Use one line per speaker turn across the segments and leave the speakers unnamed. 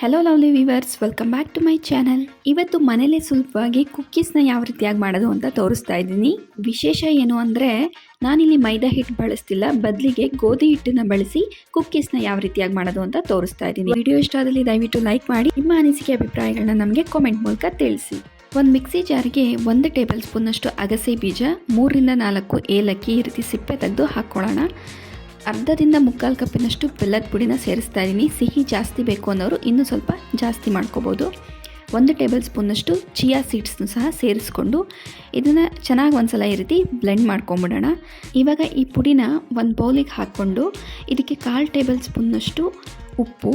Hello lovely viewers welcome back to my channel ಇವತ್ತು ಮನೇಲೇ ಸುಲಭವಾಗಿ ಕುಕ್ಕೀಸ್ನ ಯಾವ ರೀತಿಯಾಗಿ ಮಾಡೋದು ಅಂತ ತೋರಿಸ್ತಾ ಇದ್ದೀನಿ. ವಿಶೇಷ ಏನು ಅಂದರೆ, ನಾನಿಲ್ಲಿ ಮೈದಾ ಹಿಟ್ಟು ಬಳಸ್ತಿಲ್ಲ. ಬದಲಿಗೆ ಗೋಧಿ ಹಿಟ್ಟನ್ನು ಬಳಸಿ ಕುಕ್ಕೀಸ್ನ ಯಾವ ರೀತಿಯಾಗಿ ಮಾಡೋದು ಅಂತ ತೋರಿಸ್ತಾ ಇದ್ದೀನಿ. ವಿಡಿಯೋ ಇಷ್ಟ ಆದಲ್ಲಿ ದಯವಿಟ್ಟು ಲೈಕ್ ಮಾಡಿ. ನಿಮ್ಮ ಅನಿಸಿಕೆ, ಅಭಿಪ್ರಾಯಗಳನ್ನ ನಮಗೆ ಕಾಮೆಂಟ್ ಮೂಲಕ ತಿಳಿಸಿ. ಒಂದು ಮಿಕ್ಸಿ ಜಾರ್ಗೆ ಒಂದು ಟೇಬಲ್ ಸ್ಪೂನಷ್ಟು ಅಗಸೆ ಬೀಜ, ಮೂರರಿಂದ ನಾಲ್ಕು ಏಲಕ್ಕಿ ಈ ರೀತಿ ಸಿಪ್ಪೆ ತೆಗೆದು ಹಾಕ್ಕೊಳ್ಳೋಣ ಅರ್ಧದಿಂದ ಮುಕ್ಕಾಲು ಕಪ್ಪಿನಷ್ಟು ಬೆಲ್ಲದ ಪುಡಿನ ಸೇರಿಸ್ತಾ ಇದ್ದೀನಿ. ಸಿಹಿ ಜಾಸ್ತಿ ಬೇಕು ಅನ್ನೋರು ಇನ್ನೂ ಸ್ವಲ್ಪ ಜಾಸ್ತಿ ಮಾಡ್ಕೋಬೋದು. ಒಂದು ಟೇಬಲ್ ಸ್ಪೂನಷ್ಟು ಚಿಯಾ ಸೀಡ್ಸ್ನು ಸಹ ಸೇರಿಸ್ಕೊಂಡು ಇದನ್ನು ಚೆನ್ನಾಗಿ ಒಂದ್ಸಲ ಈ ರೀತಿ ಬ್ಲೆಂಡ್ ಮಾಡ್ಕೊಂಬಿಡೋಣ. ಇವಾಗ ಈ ಪುಡಿನ ಒಂದು ಬೌಲಿಗೆ ಹಾಕ್ಕೊಂಡು ಇದಕ್ಕೆ ಕಾಲು ಟೇಬಲ್ ಸ್ಪೂನ್ನಷ್ಟು ಉಪ್ಪು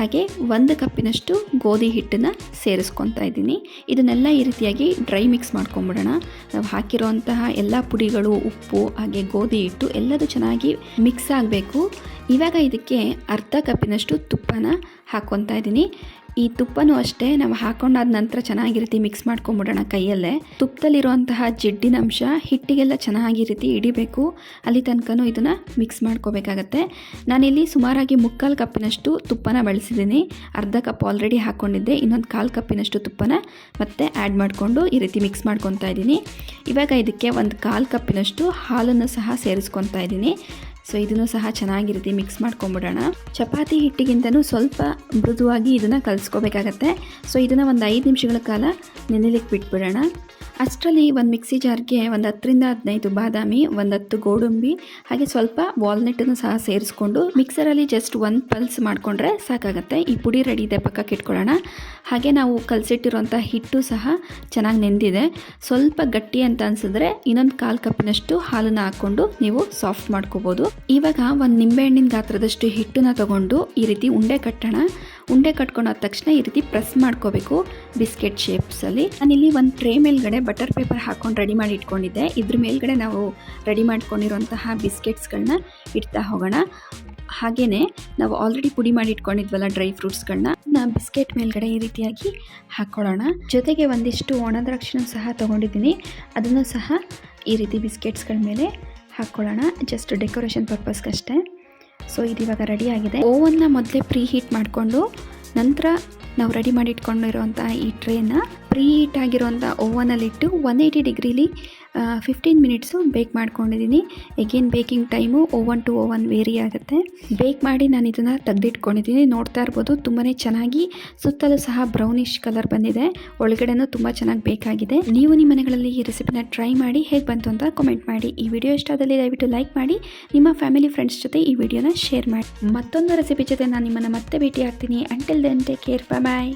ಹಾಗೆ ಒಂದು ಕಪ್ಪಿನಷ್ಟು ಗೋಧಿ ಹಿಟ್ಟನ್ನು ಸೇರಿಸ್ಕೊತಾ ಇದ್ದೀನಿ. ಇದನ್ನೆಲ್ಲ ಈ ರೀತಿಯಾಗಿ ಡ್ರೈ ಮಿಕ್ಸ್ ಮಾಡ್ಕೊಂಬಿಡೋಣ. ನಾವು ಹಾಕಿರೋಂತಹ ಎಲ್ಲ ಪುಡಿಗಳು, ಉಪ್ಪು, ಹಾಗೆ ಗೋಧಿ ಹಿಟ್ಟು ಎಲ್ಲದೂ ಚೆನ್ನಾಗಿ ಮಿಕ್ಸ್ ಆಗಬೇಕು. ಇವಾಗ ಇದಕ್ಕೆ ಅರ್ಧ ಕಪ್ಪಿನಷ್ಟು ತುಪ್ಪನ ಹಾಕ್ಕೊತಾ ಇದ್ದೀನಿ. ಈ ತುಪ್ಪನೂ ಅಷ್ಟೇ, ನಾವು ಹಾಕೊಂಡಾದ ನಂತರ ಚೆನ್ನಾಗಿ ಮಿಕ್ಸ್ ಮಾಡ್ಕೊಂಬಿಡೋಣ ಕೈಯಲ್ಲೇ. ತುಪ್ಪದಲ್ಲಿರುವಂತಹ ಜಿಡ್ಡಿನ ಅಂಶ ಹಿಟ್ಟಿಗೆಲ್ಲ ಚೆನ್ನಾಗಿ ರೀತಿ ಹಿಡಿಬೇಕು. ಅಲ್ಲಿ ತನಕನೂ ಇದನ್ನು ಮಿಕ್ಸ್ ಮಾಡ್ಕೋಬೇಕಾಗತ್ತೆ. ನಾನಿಲ್ಲಿ ಸುಮಾರಾಗಿ ಮುಕ್ಕಾಲು ಕಪ್ಪಿನಷ್ಟು ತುಪ್ಪನ ಬಳಸಿದ್ದೀನಿ ಅರ್ಧ ಕಪ್ ಆಲ್ರೆಡಿ ಹಾಕ್ಕೊಂಡಿದ್ದೆ ಇನ್ನೊಂದು ಕಾಲು ಕಪ್ಪಿನಷ್ಟು ತುಪ್ಪನ ಮತ್ತೆ ಆ್ಯಡ್ ಮಾಡಿಕೊಂಡು ಈ ರೀತಿ ಮಿಕ್ಸ್ ಮಾಡ್ಕೊತಾ ಇದ್ದೀನಿ ಇವಾಗ ಇದಕ್ಕೆ ಒಂದು ಕಾಲು ಕಪ್ಪಿನಷ್ಟು ಹಾಲನ್ನು ಸಹ ಸೇರಿಸ್ಕೊತಾ ಇದ್ದೀನಿ ಸೊ ಇದನ್ನು ಸಹ ಚೆನ್ನಾಗಿರುತ್ತೆ ಮಿಕ್ಸ್ ಮಾಡ್ಕೊಂಬಿಡೋಣ. ಚಪಾತಿ ಹಿಟ್ಟಿಗಿಂತನೂ ಸ್ವಲ್ಪ ಮೃದುವಾಗಿ ಇದನ್ನು ಕಲಿಸ್ಕೋಬೇಕಾಗತ್ತೆ. ಸೊ ಇದನ್ನು ಒಂದು ಐದು ನಿಮಿಷಗಳ ಕಾಲ ನೆನೆಲಿಕ್ಕೆ ಬಿಟ್ಬಿಡೋಣ ಅಷ್ಟರಲ್ಲಿ ಒಂದು ಮಿಕ್ಸಿ ಜಾರ್ಗೆ ಒಂದು ಹತ್ತರಿಂದ ಹದಿನೈದು ಬಾದಾಮಿ, ಒಂದು ಹತ್ತು ಗೋಡಂಬಿ, ಹಾಗೆ ಸ್ವಲ್ಪ ವಾಲ್ನಟನ್ನು ಸಹ ಸೇರಿಸ್ಕೊಂಡು ಮಿಕ್ಸರಲ್ಲಿ ಜಸ್ಟ್ ಒಂದು ಪಲ್ಸ್ ಮಾಡಿಕೊಂಡ್ರೆ ಸಾಕಾಗುತ್ತೆ. ಈ ಪುಡಿ ರೆಡಿ ಇದೆ, ಪಕ್ಕಕ್ಕೆ ಇಟ್ಕೊಳ್ಳೋಣ. ಹಾಗೆ ನಾವು ಕಲಸಿಟ್ಟಿರುವಂಥ ಹಿಟ್ಟು ಸಹ ಚೆನ್ನಾಗಿ ನೆಂದಿದೆ. ಸ್ವಲ್ಪ ಗಟ್ಟಿ ಅಂತ ಅನಿಸಿದ್ರೆ ಇನ್ನೊಂದು ಕಾಲು ಕಪ್ಪಿನಷ್ಟು ಹಾಲನ್ನು ಹಾಕ್ಕೊಂಡು ನೀವು ಸಾಫ್ಟ್ ಮಾಡ್ಕೋಬೋದು. ಇವಾಗ ಒಂದು ನಿಂಬೆಹಣ್ಣಿನ ಗಾತ್ರದಷ್ಟು ಹಿಟ್ಟನ್ನ ತಗೊಂಡು ಈ ರೀತಿ ಉಂಡೆ ಕಟ್ಟೋಣ. ಉಂಡೆ ಕಟ್ಕೊಂಡಾದ ತಕ್ಷಣ ಈ ರೀತಿ ಪ್ರೆಸ್ ಮಾಡ್ಕೋಬೇಕು ಬಿಸ್ಕೆಟ್ ಶೇಪ್ಸಲ್ಲಿ ನಾನಿಲ್ಲಿ ಒಂದು ಟ್ರೇ ಮೇಲ್ಗಡೆ ಬಟರ್ ಪೇಪರ್ ಹಾಕ್ಕೊಂಡು ರೆಡಿ ಮಾಡಿ ಇಟ್ಕೊಂಡಿದ್ದೆ. ಇದ್ರ ಮೇಲ್ಗಡೆ ನಾವು ರೆಡಿ ಮಾಡ್ಕೊಂಡಿರುವಂತಹ ಬಿಸ್ಕೆಟ್ಸ್ಗಳನ್ನ ಇಡ್ತಾ ಹೋಗೋಣ. ಹಾಗೆಯೇ ನಾವು ಆಲ್ರೆಡಿ ಪುಡಿ ಮಾಡಿ ಇಟ್ಕೊಂಡಿದ್ವಲ್ಲ ಡ್ರೈ ಫ್ರೂಟ್ಸ್ಗಳನ್ನ ನಾ ಬಿಸ್ಕೆಟ್ ಮೇಲ್ಗಡೆ ಈ ರೀತಿಯಾಗಿ ಹಾಕ್ಕೊಳ್ಳೋಣ ಜೊತೆಗೆ ಒಂದಿಷ್ಟು ಒಣದ್ರಾಕ್ಷಿನ ಸಹ ತೊಗೊಂಡಿದ್ದೀನಿ. ಅದನ್ನು ಸಹ ಈ ರೀತಿ ಬಿಸ್ಕೆಟ್ಸ್ಗಳ ಮೇಲೆ ಹಾಕ್ಕೊಳ್ಳೋಣ ಜಸ್ಟ್ ಡೆಕೋರೇಷನ್ ಪರ್ಪಸ್ಗಷ್ಟೇ ಸೊ ಇದು ಇವಾಗ ರೆಡಿ ಆಗಿದೆ. ಓವನ್ನ ಮೊದಲೇ ಪ್ರೀ ಹೀಟ್ ಮಾಡಿಕೊಂಡು ನಂತರ ನಾವು ರೆಡಿ ಮಾಡಿ ಇಟ್ಕೊಂಡಿರೋಂಥ ಈ ಟ್ರೇನ ಪ್ರೀ ಹೀಟ್ ಆಗಿರೋಂಥ ಓವನಲ್ಲಿಟ್ಟು ಒನ್ ಏಯ್ಟಿ ಡಿಗ್ರೀಲಿ ಫಿಫ್ಟೀನ್ ಮಿನಿಟ್ಸು ಬೇಕ್ ಮಾಡ್ಕೊಂಡಿದ್ದೀನಿ. Again baking time oven to oven vary ಆಗುತ್ತೆ. ಬೇಕ್ ಮಾಡಿ ನಾನು ಇದನ್ನು ತೆಗೆದಿಟ್ಕೊಂಡಿದ್ದೀನಿ. ನೋಡ್ತಾ ಇರ್ಬೋದು ತುಂಬಾ ಚೆನ್ನಾಗಿ ಸುತ್ತಲೂ ಸಹ ಬ್ರೌನಿಶ್ ಕಲರ್ ಬಂದಿದೆ. ಒಳಗಡೆನೂ ತುಂಬ ಚೆನ್ನಾಗಿ ಬೇಕಾಗಿದೆ ನೀವು ನಿಮ್ಮ ಮನೆಗಳಲ್ಲಿ ಈ ರೆಸಿಪಿನ ಟ್ರೈ ಮಾಡಿ ಹೇಗೆ ಬಂತು ಅಂತ ಕಮೆಂಟ್ ಮಾಡಿ. ಈ ವಿಡಿಯೋ ಇಷ್ಟದಲ್ಲಿ ದಯವಿಟ್ಟು ಲೈಕ್ ಮಾಡಿ. ನಿಮ್ಮ ಫ್ಯಾಮಿಲಿ ಫ್ರೆಂಡ್ಸ್ ಜೊತೆ ಈ ವಿಡಿಯೋನ ಶೇರ್ ಮಾಡಿ. ಮತ್ತೊಂದು ರೆಸಿಪಿ ಜೊತೆ ನಾನು ನಿಮ್ಮನ್ನು ಮತ್ತೆ ಭೇಟಿ ಆಗ್ತೀನಿ until then take care bye